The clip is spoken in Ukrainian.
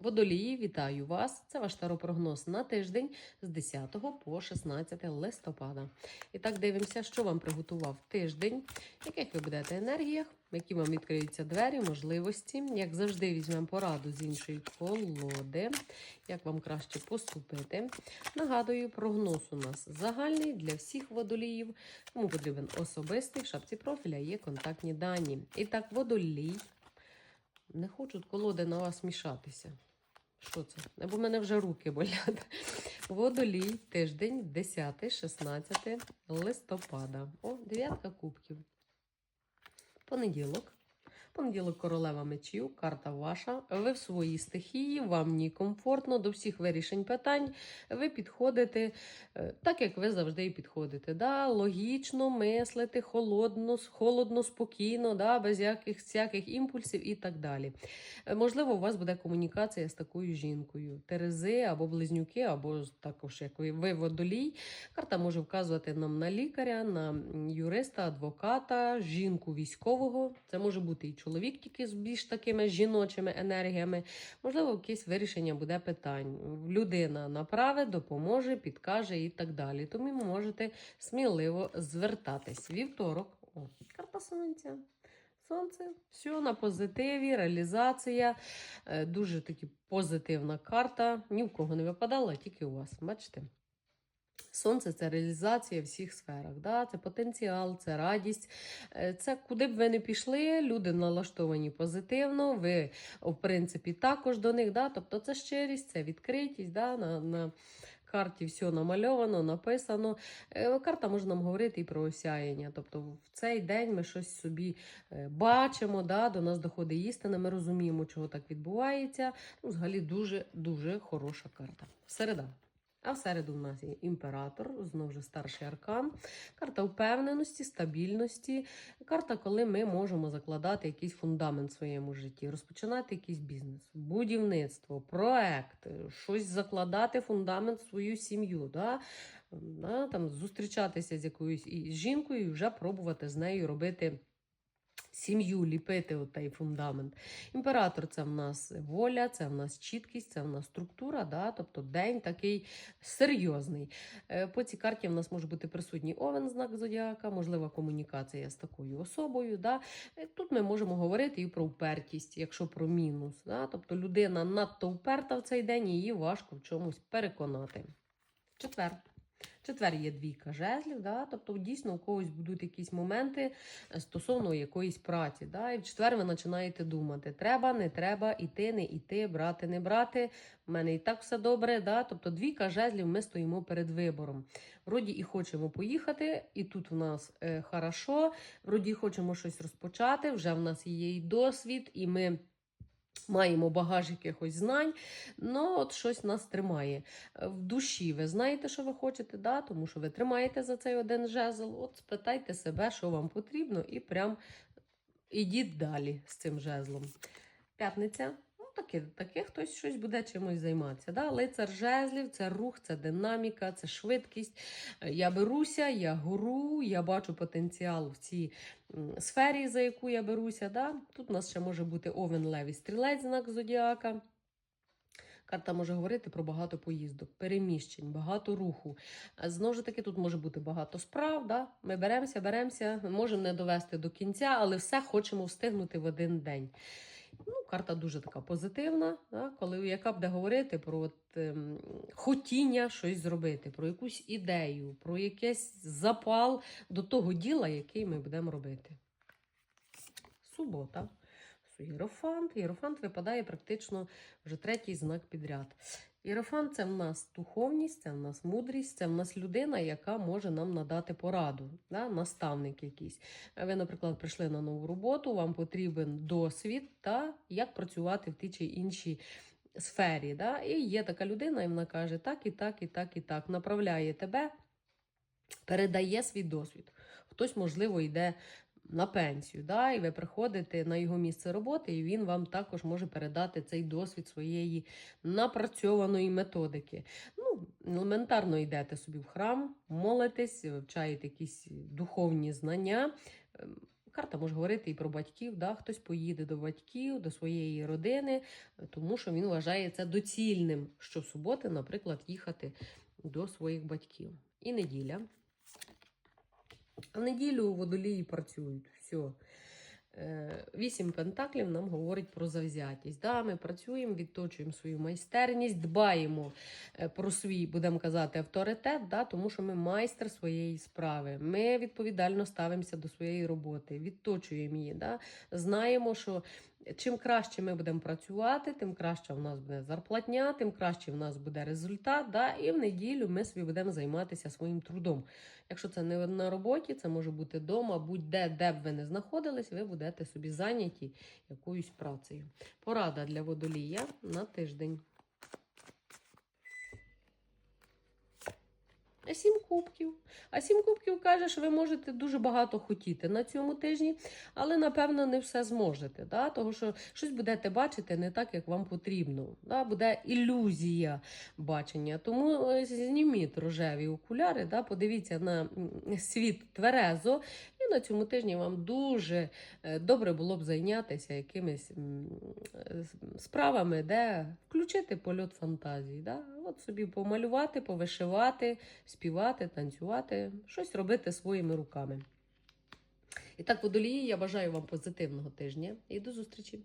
Водолії, вітаю вас! Це ваш таропрогноз на тиждень з 10 по 16 листопада. І так дивимося, що вам приготував тиждень, яких ви будете енергіях, які вам відкриються двері, можливості. Як завжди, візьмемо пораду з іншої колоди, як вам краще поступити. Нагадую, прогноз у нас загальний для всіх водоліїв. Кому потрібен особистий в шапці профіля є контактні дані. І так, водолій. Не хочуть колоди на вас мішатися. Що це? Або в мене вже руки болять. Водолій, тиждень, 10-16 листопада. О, дев'ятка кубків. Понеділок. Понеділок королева мечів, карта ваша. Ви в своїй стихії, вам ні комфортно до всіх вирішень питань. Ви підходите е, так, як ви завжди і підходите. Да? Логічно мислити, холодно, холодно, спокійно, да? без яких всяких імпульсів і так далі. Е, Можливо, у вас буде комунікація з такою жінкою. Терези або близнюки, або також як ви, водолій. Карта може вказувати нам на лікаря, на юриста, адвоката, жінку військового. Це може бути і чоловік, тільки з більш такими жіночими енергіями. Можливо, якесь вирішення буде питань. Людина направить, допоможе, підкаже і так далі. Тому можете сміливо звертатись. Вівторок, о, карта сонця. Сонце, все на позитиві, реалізація. Е, Дуже таки позитивна карта. Ні в кого не випадала, тільки у вас. Бачите? Сонце це реалізація в всіх сферах. Да? Це потенціал, це радість. Е, Це куди б ви не пішли, люди налаштовані позитивно, ви, в принципі, також до них. Да? Тобто це щирість, це відкритість. Да? На, на карті все намальовано, написано. Е, Карта може нам говорити і про осяяння. Тобто в цей день ми щось собі е, бачимо, да? до нас доходить істина, ми розуміємо, чого так відбувається. Ну, взагалі дуже-дуже хороша карта. Середа. А в середу в нас є імператор, знову ж старший аркан, карта впевненості, стабільності, карта, коли ми можемо закладати якийсь фундамент в своєму житті, розпочинати якийсь бізнес, будівництво, проект, щось закладати, фундамент в свою сім'ю. Да? Да? Там, зустрічатися з якоюсь жінкою і вже пробувати з нею робити. Сім'ю ліпити отей фундамент. Імператор це в нас воля, це в нас чіткість, це в нас структура, да? тобто день такий серйозний. Е, По цій карті в нас може бути присутній овен знак зодіака, можлива комунікація з такою особою. Да? Е, Тут ми можемо говорити і про впертість, якщо про мінус. Да? Тобто людина надто вперта в цей день, її важко в чомусь переконати. Четвер. Четвер є двійка жезлів, да? тобто дійсно у когось будуть якісь моменти е, стосовно якоїсь праці. Да? І в четвер ви починаєте думати: треба, не треба, іти, не іти, брати, не брати. У мене і так все добре. Да? Тобто двійка жезлів ми стоїмо перед вибором. Вроді і хочемо поїхати, і тут в нас е, хорошо, вроді хочемо щось розпочати, вже в нас є і досвід, і ми. Маємо багаж якихось знань, ну от щось нас тримає. Е, В душі ви знаєте, що ви хочете, да? тому що ви тримаєте за цей один жезл. От спитайте себе, що вам потрібно, і прям ідіть далі з цим жезлом. П'ятниця. Таке, таке хтось щось буде чимось займатися. Да? Лицар жезлів це рух, це динаміка, це швидкість. Е, Я беруся, я гору, я бачу потенціал в цій сфері, за яку я беруся. Да? Тут у нас ще може бути овен левий стрілець, знак зодіака. Карта може говорити про багато поїздок, переміщень, багато руху. Знову ж таки, тут може бути багато справ. Да? Ми беремося, беремося, можемо не довести до кінця, але все хочемо встигнути в один день. Ну, карта дуже така позитивна, да? коли яка буде говорити про от, ем, хотіння щось зробити, про якусь ідею, про якийсь запал до того діла, який ми будемо робити. Субота. Єрофант. Єрофант випадає практично вже третій знак підряд. Єрофант це в нас духовність, це в нас мудрість, це в нас людина, яка може нам надати пораду, да? наставник якийсь. Ви, наприклад, прийшли на нову роботу, вам потрібен досвід, та як працювати в тій чи іншій сфері. Да? І є така людина, і вона каже: так, і так, і так, і так. Направляє тебе, передає свій досвід. Хтось, можливо, йде на пенсію, да, і ви приходите на його місце роботи, і він вам також може передати цей досвід своєї напрацьованої методики. Ну, елементарно йдете собі в храм, молитесь, вивчаєте якісь духовні знання. Ем, карта може говорити і про батьків. Да? Хтось поїде до батьків, до своєї родини, тому що він вважає це доцільним, що в суботи, наприклад, їхати до своїх батьків. І неділя. В неділю водолії працюють. Все. Вісім пентаклів нам говорить про завзятість. Да, ми працюємо, відточуємо свою майстерність, дбаємо е, про свій, будемо казати, авторитет, да, тому що ми майстер своєї справи. Ми відповідально ставимося до своєї роботи, відточуємо її. Да, знаємо, що чим краще ми будемо працювати, тим краще в нас буде зарплатня, тим краще в нас буде результат. Да, і в неділю ми собі будемо займатися своїм трудом. Якщо це не на роботі, це може бути вдома, будь-де, де б ви не знаходились, ви будете собі зайняті якоюсь працею. Порада для водолія на тиждень. Сім кубків. А сім кубків каже, що ви можете дуже багато хотіти на цьому тижні, але напевно не все зможете. Да? Тому що щось будете бачити не так, як вам потрібно. Да? Буде ілюзія бачення. Тому е, зніміть рожеві окуляри, да? подивіться на світ тверезо, і на цьому тижні вам дуже е, добре було б зайнятися якимись справами, де включити польот фантазії. Да? От собі помалювати, повишивати, співати, танцювати, щось робити своїми руками. І так, водолії, я бажаю вам позитивного тижня і до зустрічі!